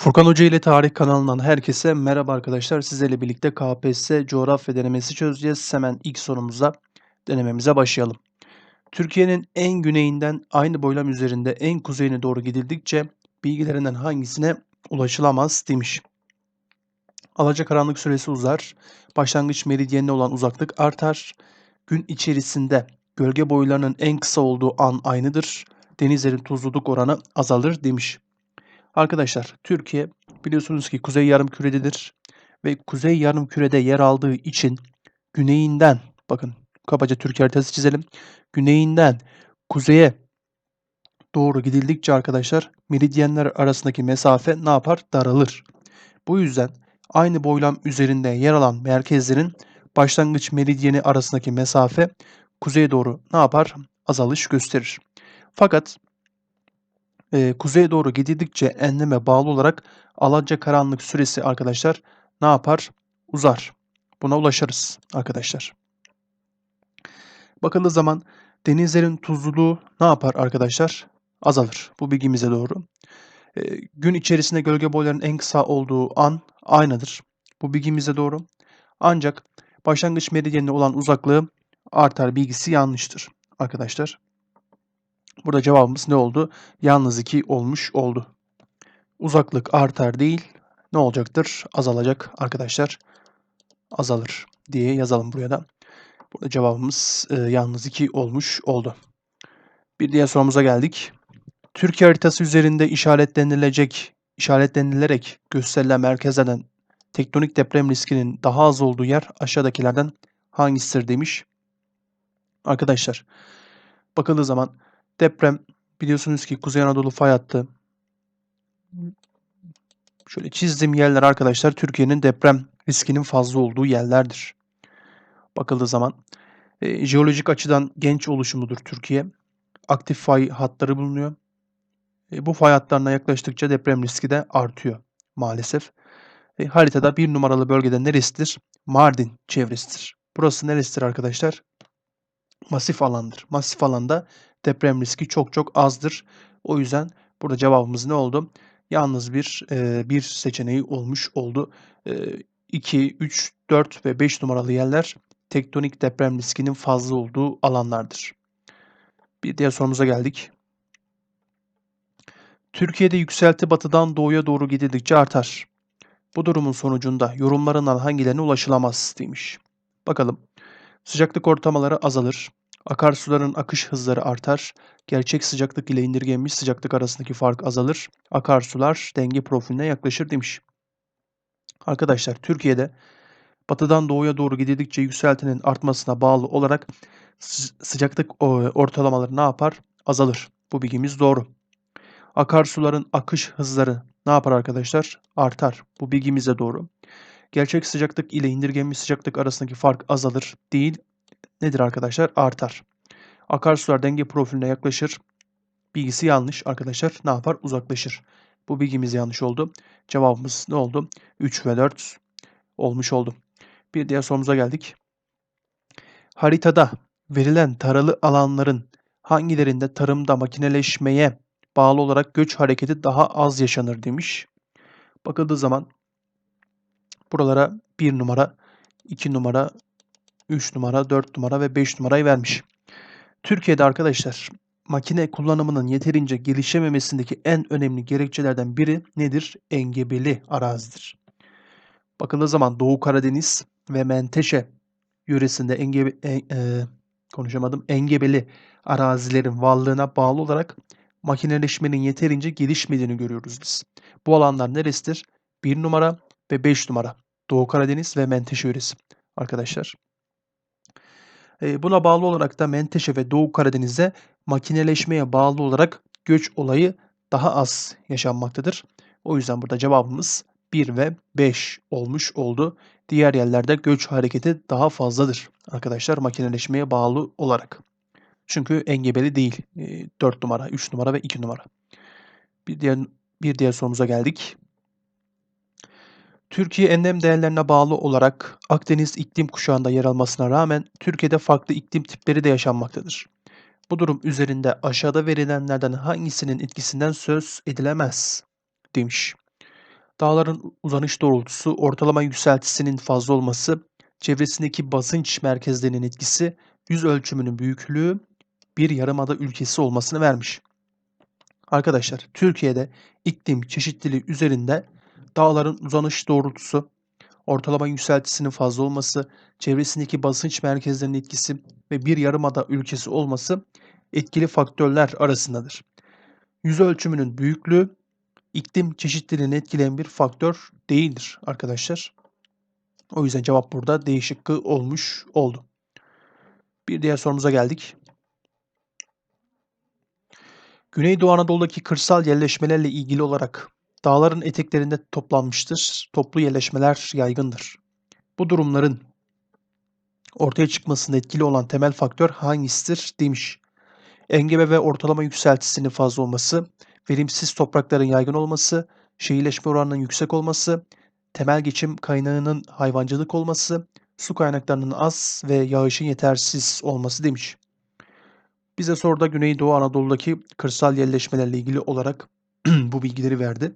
Furkan Hoca ile Tarih kanalından herkese merhaba arkadaşlar. Sizlerle birlikte KPSS coğrafya denemesi çözeceğiz. Hemen ilk sorumuza denememize başlayalım. Türkiye'nin en güneyinden aynı boylam üzerinde en kuzeyine doğru gidildikçe bilgilerinden hangisine ulaşılamaz demiş. Alacakaranlık süresi uzar. Başlangıç meridyenine olan uzaklık artar. Gün içerisinde gölge boylarının en kısa olduğu an aynıdır. Denizlerin tuzluluk oranı azalır demiş. Arkadaşlar Türkiye biliyorsunuz ki kuzey yarımkürededir ve kuzey yarımkürede yer aldığı için güneyinden bakın kabaca Türkiye haritası çizelim. Güneyinden kuzeye doğru gidildikçe arkadaşlar meridyenler arasındaki mesafe ne yapar? Daralır. Bu yüzden aynı boylam üzerinde yer alan merkezlerin başlangıç meridyeni arasındaki mesafe kuzeye doğru ne yapar? Azalış gösterir. Fakat e, kuzeye doğru gidildikçe enleme bağlı olarak karanlık süresi arkadaşlar ne yapar? Uzar. Buna ulaşırız arkadaşlar. Bakıldığı zaman denizlerin tuzluluğu ne yapar arkadaşlar? Azalır. Bu bilgimize doğru. E, gün içerisinde gölge boylarının en kısa olduğu an aynıdır. Bu bilgimize doğru. Ancak başlangıç meridyenine olan uzaklığı artar bilgisi yanlıştır arkadaşlar. Burada cevabımız ne oldu? Yalnız 2 olmuş oldu. Uzaklık artar değil. Ne olacaktır? Azalacak arkadaşlar. Azalır diye yazalım buraya da. Burada cevabımız e, yalnız 2 olmuş oldu. Bir diğer sorumuza geldik. Türkiye haritası üzerinde işaretlenilecek, işaretlenilerek gösterilen merkezlerden tektonik deprem riskinin daha az olduğu yer aşağıdakilerden hangisidir demiş. Arkadaşlar bakıldığı zaman Deprem biliyorsunuz ki Kuzey Anadolu fay hattı. Şöyle çizdiğim yerler arkadaşlar Türkiye'nin deprem riskinin fazla olduğu yerlerdir. Bakıldığı zaman e, jeolojik açıdan genç oluşumudur Türkiye. Aktif fay hatları bulunuyor. E, bu fay hatlarına yaklaştıkça deprem riski de artıyor maalesef. E, haritada bir numaralı bölgede neresidir? Mardin çevresidir. Burası neresidir arkadaşlar? Masif alandır. Masif alanda deprem riski çok çok azdır. O yüzden burada cevabımız ne oldu? Yalnız bir e, bir seçeneği olmuş oldu. E, 2, 3, 4 ve 5 numaralı yerler tektonik deprem riskinin fazla olduğu alanlardır. Bir diğer sorumuza geldik. Türkiye'de yükselti batıdan doğuya doğru gidildikçe artar. Bu durumun sonucunda yorumlarından hangilerine ulaşılamaz demiş. Bakalım. Sıcaklık ortamaları azalır. Akarsuların akış hızları artar. Gerçek sıcaklık ile indirgenmiş sıcaklık arasındaki fark azalır. Akarsular denge profiline yaklaşır demiş. Arkadaşlar Türkiye'de batıdan doğuya doğru gidildikçe yükseltinin artmasına bağlı olarak sıcaklık ortalamaları ne yapar? Azalır. Bu bilgimiz doğru. Akarsuların akış hızları ne yapar arkadaşlar? Artar. Bu bilgimiz doğru. Gerçek sıcaklık ile indirgenmiş sıcaklık arasındaki fark azalır değil, nedir arkadaşlar? Artar. Akarsular denge profiline yaklaşır. Bilgisi yanlış arkadaşlar. Ne yapar? Uzaklaşır. Bu bilgimiz yanlış oldu. Cevabımız ne oldu? 3 ve 4 olmuş oldu. Bir diğer sorumuza geldik. Haritada verilen taralı alanların hangilerinde tarımda makineleşmeye bağlı olarak göç hareketi daha az yaşanır demiş. Bakıldığı zaman buralara 1 numara, 2 numara, 3 numara, 4 numara ve 5 numarayı vermiş. Türkiye'de arkadaşlar makine kullanımının yeterince gelişememesindeki en önemli gerekçelerden biri nedir? Engebeli arazidir. Bakıldığı zaman Doğu Karadeniz ve Menteşe yöresinde engebe, e, e, konuşamadım engebeli arazilerin varlığına bağlı olarak makineleşmenin yeterince gelişmediğini görüyoruz biz. Bu alanlar neresidir? 1 numara ve 5 numara. Doğu Karadeniz ve Menteşe yöresi arkadaşlar. Buna bağlı olarak da Menteşe ve Doğu Karadeniz'de makineleşmeye bağlı olarak göç olayı daha az yaşanmaktadır. O yüzden burada cevabımız 1 ve 5 olmuş oldu. Diğer yerlerde göç hareketi daha fazladır arkadaşlar makineleşmeye bağlı olarak. Çünkü engebeli değil. 4 numara, 3 numara ve 2 numara. Bir diğer, bir diğer sorumuza geldik. Türkiye enlem değerlerine bağlı olarak Akdeniz iklim kuşağında yer almasına rağmen Türkiye'de farklı iklim tipleri de yaşanmaktadır. Bu durum üzerinde aşağıda verilenlerden hangisinin etkisinden söz edilemez demiş. Dağların uzanış doğrultusu, ortalama yükseltisinin fazla olması, çevresindeki basınç merkezlerinin etkisi, yüz ölçümünün büyüklüğü bir yarımada ülkesi olmasını vermiş. Arkadaşlar Türkiye'de iklim çeşitliliği üzerinde dağların uzanış doğrultusu, ortalama yükseltisinin fazla olması, çevresindeki basınç merkezlerinin etkisi ve bir yarımada ülkesi olması etkili faktörler arasındadır. Yüz ölçümünün büyüklüğü iklim çeşitliliğini etkileyen bir faktör değildir arkadaşlar. O yüzden cevap burada D olmuş oldu. Bir diğer sorumuza geldik. Güneydoğu Anadolu'daki kırsal yerleşmelerle ilgili olarak dağların eteklerinde toplanmıştır. Toplu yerleşmeler yaygındır. Bu durumların ortaya çıkmasında etkili olan temel faktör hangisidir demiş. Engebe ve ortalama yükseltisinin fazla olması, verimsiz toprakların yaygın olması, şehirleşme oranının yüksek olması, temel geçim kaynağının hayvancılık olması, su kaynaklarının az ve yağışın yetersiz olması demiş. Bize soruda Güneydoğu Anadolu'daki kırsal yerleşmelerle ilgili olarak bu bilgileri verdi.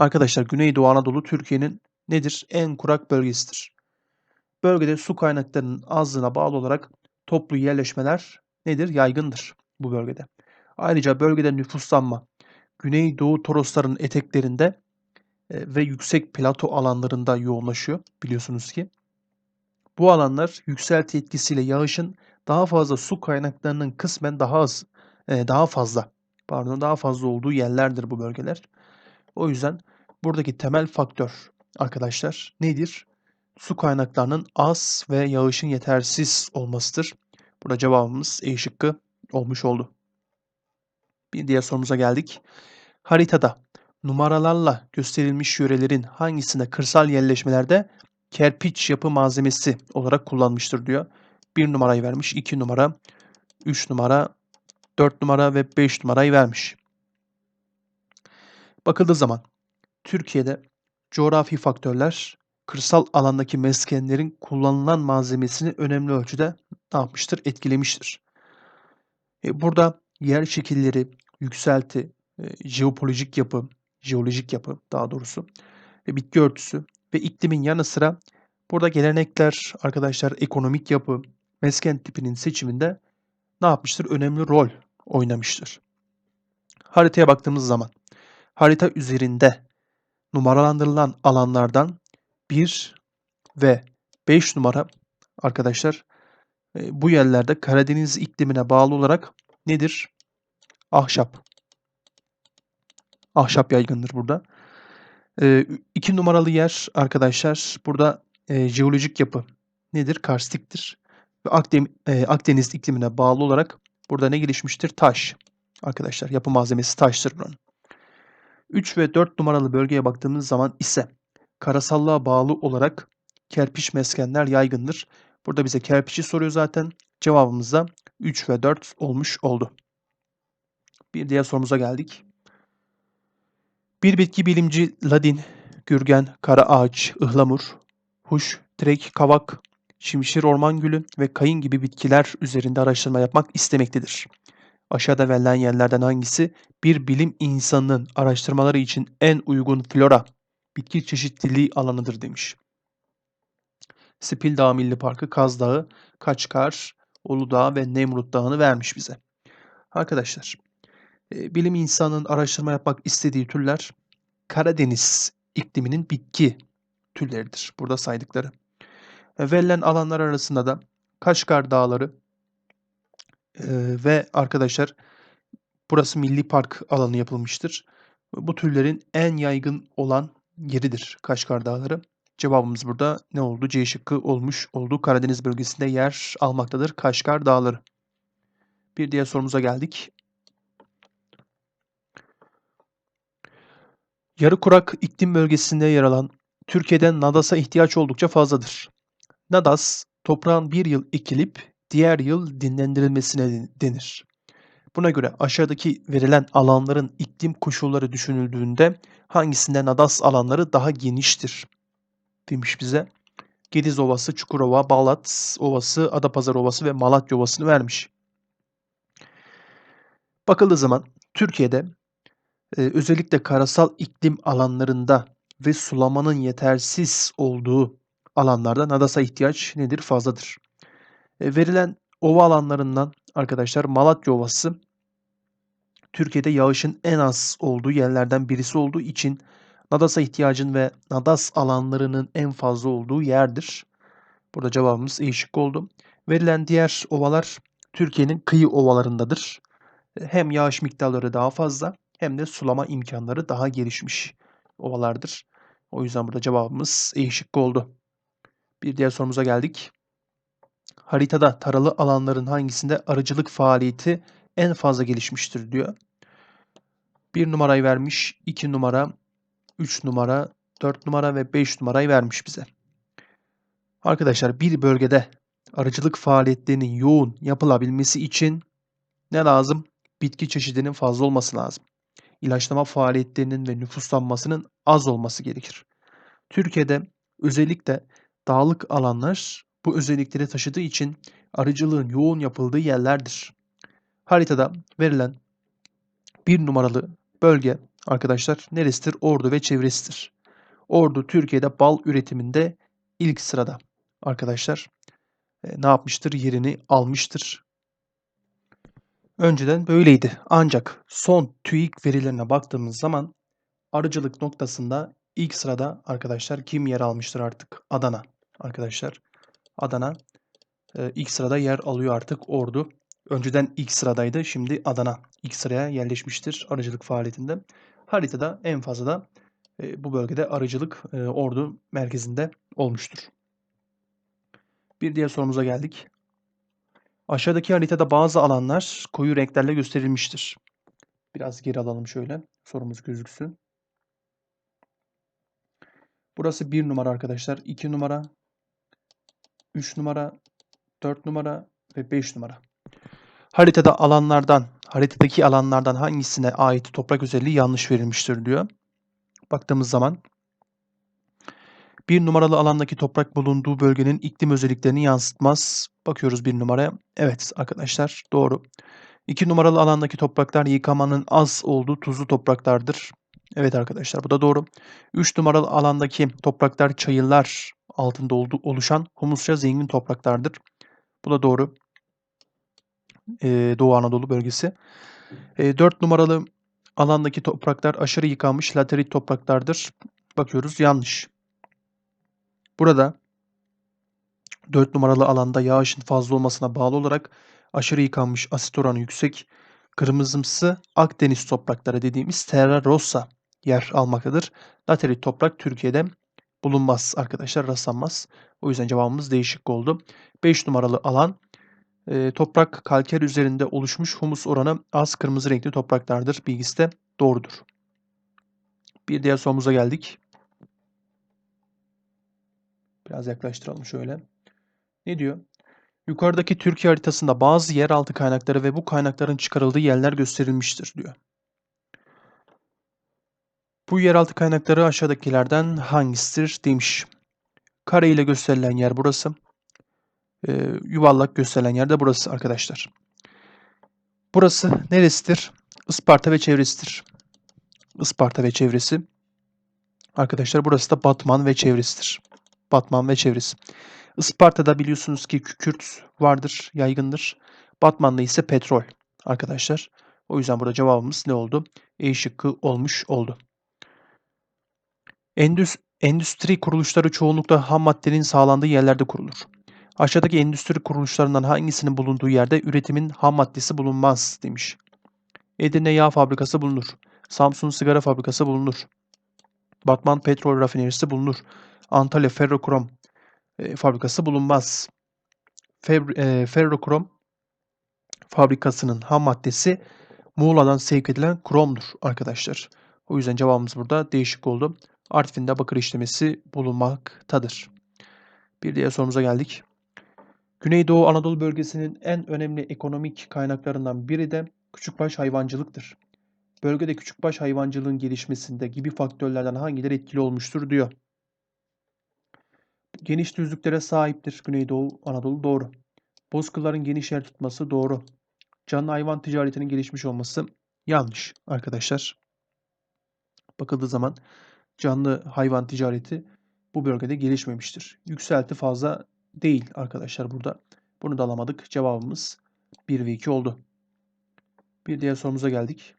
Arkadaşlar Güneydoğu Anadolu Türkiye'nin nedir? En kurak bölgesidir. Bölgede su kaynaklarının azlığına bağlı olarak toplu yerleşmeler nedir? Yaygındır bu bölgede. Ayrıca bölgede nüfuslanma Güneydoğu Torosların eteklerinde e, ve yüksek plato alanlarında yoğunlaşıyor biliyorsunuz ki. Bu alanlar yükselti etkisiyle yağışın daha fazla su kaynaklarının kısmen daha az e, daha fazla pardon daha fazla olduğu yerlerdir bu bölgeler. O yüzden buradaki temel faktör arkadaşlar nedir? Su kaynaklarının az ve yağışın yetersiz olmasıdır. Burada cevabımız E şıkkı olmuş oldu. Bir diğer sorumuza geldik. Haritada numaralarla gösterilmiş yörelerin hangisinde kırsal yerleşmelerde kerpiç yapı malzemesi olarak kullanmıştır diyor. 1 numarayı vermiş, 2 numara, 3 numara, 4 numara ve 5 numarayı vermiş. Bakıldığı zaman Türkiye'de coğrafi faktörler kırsal alandaki meskenlerin kullanılan malzemesini önemli ölçüde ne yapmıştır? Etkilemiştir. E, burada yer şekilleri, yükselti, e, jeopolojik yapı, jeolojik yapı daha doğrusu ve bitki örtüsü ve iklimin yanı sıra burada gelenekler, arkadaşlar ekonomik yapı, mesken tipinin seçiminde ne yapmıştır? Önemli rol oynamıştır. Haritaya baktığımız zaman harita üzerinde numaralandırılan alanlardan 1 ve 5 numara arkadaşlar e, bu yerlerde Karadeniz iklimine bağlı olarak nedir? Ahşap. Ahşap yaygındır burada. 2 e, numaralı yer arkadaşlar burada e, jeolojik yapı nedir? Karstiktir. Ve Akdeniz iklimine bağlı olarak burada ne gelişmiştir? Taş. Arkadaşlar yapı malzemesi taştır buranın. 3 ve 4 numaralı bölgeye baktığımız zaman ise karasallığa bağlı olarak kerpiç meskenler yaygındır. Burada bize kerpiçi soruyor zaten. Cevabımız da 3 ve 4 olmuş oldu. Bir diğer sorumuza geldik. Bir bitki bilimci ladin, gürgen, kara ağaç, ıhlamur, huş, direk, kavak, şimşir orman gülü ve kayın gibi bitkiler üzerinde araştırma yapmak istemektedir. Aşağıda verilen yerlerden hangisi bir bilim insanının araştırmaları için en uygun flora, bitki çeşitliliği alanıdır demiş. Spil Dağı Milli Parkı, Kaz Dağı, Kaçkar, Uludağ ve Nemrut Dağı'nı vermiş bize. Arkadaşlar, e, bilim insanının araştırma yapmak istediği türler Karadeniz ikliminin bitki türleridir. Burada saydıkları. E, verilen alanlar arasında da Kaşgar Dağları ve arkadaşlar burası milli park alanı yapılmıştır. Bu türlerin en yaygın olan yeridir Kaşgar Dağları. Cevabımız burada ne oldu? C şıkkı olmuş olduğu Karadeniz bölgesinde yer almaktadır Kaşgar Dağları. Bir diğer sorumuza geldik. Yarı kurak iklim bölgesinde yer alan Türkiye'de Nadas'a ihtiyaç oldukça fazladır. Nadas, toprağın bir yıl ekilip diğer yıl dinlendirilmesine denir. Buna göre aşağıdaki verilen alanların iklim koşulları düşünüldüğünde hangisinde nadas alanları daha geniştir demiş bize. Gediz Ovası, Çukurova, Balat Ovası, Adapazarı Ovası ve Malatya Ovası'nı vermiş. Bakıldığı zaman Türkiye'de Ee, özellikle karasal iklim alanlarında ve sulamanın yetersiz olduğu alanlarda nadasa ihtiyaç nedir? Fazladır. E, verilen ova alanlarından arkadaşlar Malatya Ovası Türkiye'de yağışın en az olduğu yerlerden birisi olduğu için nadasa ihtiyacın ve nadas alanlarının en fazla olduğu yerdir. Burada cevabımız E oldu. Verilen diğer ovalar Türkiye'nin kıyı ovalarındadır. Hem yağış miktarları daha fazla hem de sulama imkanları daha gelişmiş ovalardır. O yüzden burada cevabımız E oldu. Bir diğer sorumuza geldik. Haritada taralı alanların hangisinde arıcılık faaliyeti en fazla gelişmiştir diyor. 1 numarayı vermiş, 2 numara, 3 numara, 4 numara ve 5 numarayı vermiş bize. Arkadaşlar bir bölgede arıcılık faaliyetlerinin yoğun yapılabilmesi için ne lazım? Bitki çeşidinin fazla olması lazım. İlaçlama faaliyetlerinin ve nüfuslanmasının az olması gerekir. Türkiye'de özellikle dağlık alanlar bu özellikleri taşıdığı için arıcılığın yoğun yapıldığı yerlerdir. Haritada verilen bir numaralı bölge arkadaşlar neresidir? Ordu ve çevresidir. Ordu Türkiye'de bal üretiminde ilk sırada arkadaşlar. E, ne yapmıştır? Yerini almıştır. Önceden böyleydi. Ancak son TÜİK verilerine baktığımız zaman arıcılık noktasında ilk sırada arkadaşlar kim yer almıştır artık? Adana arkadaşlar. Adana e, ilk sırada yer alıyor artık Ordu. Önceden ilk sıradaydı. Şimdi Adana ilk sıraya yerleşmiştir arıcılık faaliyetinde. Haritada en fazla da e, bu bölgede arıcılık e, Ordu merkezinde olmuştur. Bir diğer sorumuza geldik. Aşağıdaki haritada bazı alanlar koyu renklerle gösterilmiştir. Biraz geri alalım şöyle. Sorumuz gözüksün. Burası 1 numara arkadaşlar. 2 numara, 3 numara, 4 numara ve 5 numara. Haritada alanlardan, haritadaki alanlardan hangisine ait toprak özelliği yanlış verilmiştir diyor. Baktığımız zaman bir numaralı alandaki toprak bulunduğu bölgenin iklim özelliklerini yansıtmaz. Bakıyoruz bir numaraya. Evet arkadaşlar doğru. İki numaralı alandaki topraklar yıkamanın az olduğu tuzlu topraklardır. Evet arkadaşlar bu da doğru. Üç numaralı alandaki topraklar çayırlar altında oluşan humusça zengin topraklardır. Bu da doğru. Ee, Doğu Anadolu bölgesi. Ee, 4 numaralı alandaki topraklar aşırı yıkanmış laterit topraklardır. Bakıyoruz yanlış. Burada 4 numaralı alanda yağışın fazla olmasına bağlı olarak aşırı yıkanmış asit oranı yüksek kırmızımsı Akdeniz toprakları dediğimiz Terra Rossa yer almaktadır. Laterit toprak Türkiye'de bulunmaz arkadaşlar rastlanmaz. O yüzden cevabımız değişik oldu. 5 numaralı alan e, toprak kalker üzerinde oluşmuş humus oranı az kırmızı renkli topraklardır. Bilgisi de doğrudur. Bir diğer sorumuza geldik. Biraz yaklaştıralım şöyle. Ne diyor? Yukarıdaki Türkiye haritasında bazı yeraltı kaynakları ve bu kaynakların çıkarıldığı yerler gösterilmiştir diyor. Bu yeraltı kaynakları aşağıdakilerden hangisidir demiş. Kare ile gösterilen yer burası. Ee, yuvarlak gösterilen yer de burası arkadaşlar. Burası neresidir? Isparta ve çevresidir. Isparta ve çevresi. Arkadaşlar burası da Batman ve çevresidir. Batman ve çevresi. Isparta'da biliyorsunuz ki kükürt vardır, yaygındır. Batman'da ise petrol arkadaşlar. O yüzden burada cevabımız ne oldu? E şıkkı olmuş oldu. Endüs endüstri kuruluşları çoğunlukla ham maddenin sağlandığı yerlerde kurulur. Aşağıdaki endüstri kuruluşlarından hangisinin bulunduğu yerde üretimin ham maddesi bulunmaz demiş. Edirne Yağ Fabrikası bulunur. Samsun Sigara Fabrikası bulunur. Batman Petrol Rafinerisi bulunur. Antalya Ferrokrom e, fabrikası bulunmaz. E, ferrokrom fabrikasının ham maddesi Muğla'dan sevk edilen kromdur arkadaşlar. O yüzden cevabımız burada değişik oldu. Artvin'de bakır işlemesi bulunmaktadır. Bir diğer sorumuza geldik. Güneydoğu Anadolu bölgesinin en önemli ekonomik kaynaklarından biri de küçükbaş hayvancılıktır. Bölgede küçükbaş hayvancılığın gelişmesinde gibi faktörlerden hangileri etkili olmuştur diyor. Geniş düzlüklere sahiptir Güneydoğu Anadolu doğru. Bozkırların geniş yer tutması doğru. Canlı hayvan ticaretinin gelişmiş olması yanlış arkadaşlar. bakıldığı zaman canlı hayvan ticareti bu bölgede gelişmemiştir. Yükselti fazla değil arkadaşlar burada. Bunu da alamadık. Cevabımız 1 ve 2 oldu. Bir diğer sorumuza geldik.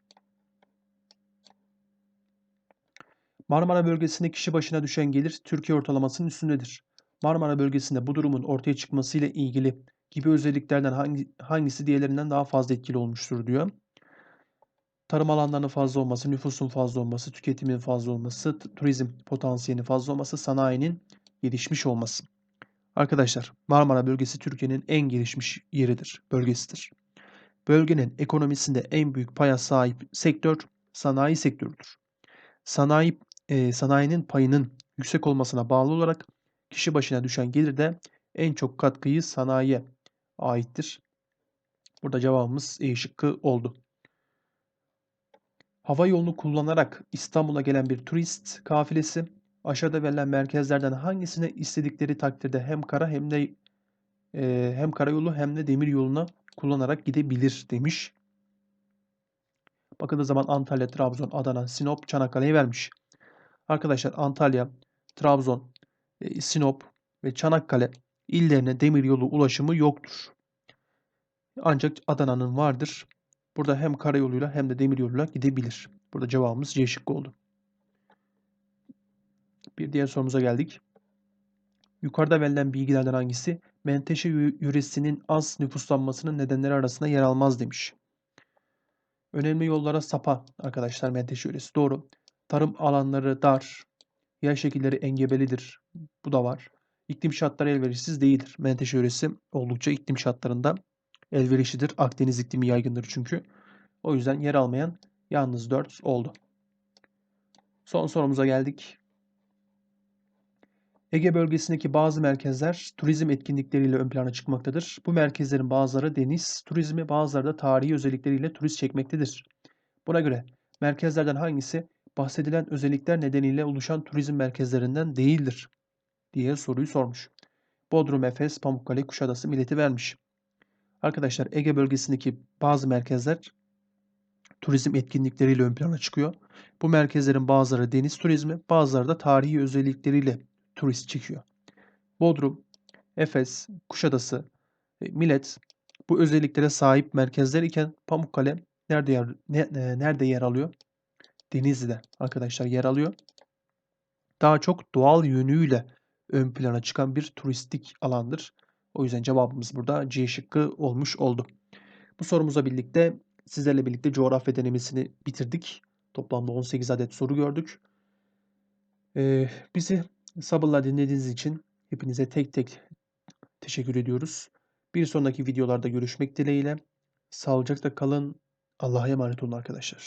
Marmara bölgesinde kişi başına düşen gelir Türkiye ortalamasının üstündedir. Marmara bölgesinde bu durumun ortaya çıkmasıyla ilgili gibi özelliklerden hangi, hangisi diğerlerinden daha fazla etkili olmuştur diyor. Tarım alanlarının fazla olması, nüfusun fazla olması, tüketimin fazla olması, turizm potansiyelinin fazla olması, sanayinin gelişmiş olması. Arkadaşlar Marmara bölgesi Türkiye'nin en gelişmiş yeridir, bölgesidir. Bölgenin ekonomisinde en büyük paya sahip sektör sanayi sektörüdür. Sanayi e, sanayinin payının yüksek olmasına bağlı olarak kişi başına düşen gelir de en çok katkıyı sanayiye aittir. Burada cevabımız E şıkkı oldu. Hava yolunu kullanarak İstanbul'a gelen bir turist kafilesi aşağıda verilen merkezlerden hangisine istedikleri takdirde hem kara hem de e, hem karayolu hem de demir yoluna kullanarak gidebilir demiş. Bakıldığı zaman Antalya, Trabzon, Adana, Sinop, Çanakkale'yi vermiş. Arkadaşlar Antalya, Trabzon, e, Sinop ve Çanakkale illerine demir yolu ulaşımı yoktur. Ancak Adana'nın vardır. Burada hem karayoluyla hem de demir yoluyla gidebilir. Burada cevabımız C şıkkı oldu. Bir diğer sorumuza geldik. Yukarıda verilen bilgilerden hangisi Menteşe yöresinin az nüfuslanmasının nedenleri arasında yer almaz demiş. Önemli yollara sapa arkadaşlar Menteşe yöresi. Doğru. Tarım alanları dar. Yer şekilleri engebelidir. Bu da var. İklim şartları elverişsiz değildir. Menteşe yöresi oldukça iklim şartlarında elverişlidir. Akdeniz iklimi yaygındır çünkü. O yüzden yer almayan yalnız 4 oldu. Son sorumuza geldik. Ege bölgesindeki bazı merkezler turizm etkinlikleriyle ön plana çıkmaktadır. Bu merkezlerin bazıları deniz turizmi, bazıları da tarihi özellikleriyle turist çekmektedir. Buna göre merkezlerden hangisi bahsedilen özellikler nedeniyle oluşan turizm merkezlerinden değildir diye soruyu sormuş. Bodrum, Efes, Pamukkale, Kuşadası milleti vermiş. Arkadaşlar Ege bölgesindeki bazı merkezler turizm etkinlikleriyle ön plana çıkıyor. Bu merkezlerin bazıları deniz turizmi, bazıları da tarihi özellikleriyle turist çekiyor. Bodrum, Efes, Kuşadası, e, Millet bu özelliklere sahip merkezler iken Pamukkale nerede yer, ne, e, nerede yer alıyor? Denizli'de arkadaşlar yer alıyor. Daha çok doğal yönüyle ön plana çıkan bir turistik alandır. O yüzden cevabımız burada C şıkkı olmuş oldu. Bu sorumuza birlikte sizlerle birlikte coğrafya denemesini bitirdik. Toplamda 18 adet soru gördük. Ee, bizi sabırla dinlediğiniz için hepinize tek tek teşekkür ediyoruz. Bir sonraki videolarda görüşmek dileğiyle. Sağlıcakla kalın. Allah'a emanet olun arkadaşlar.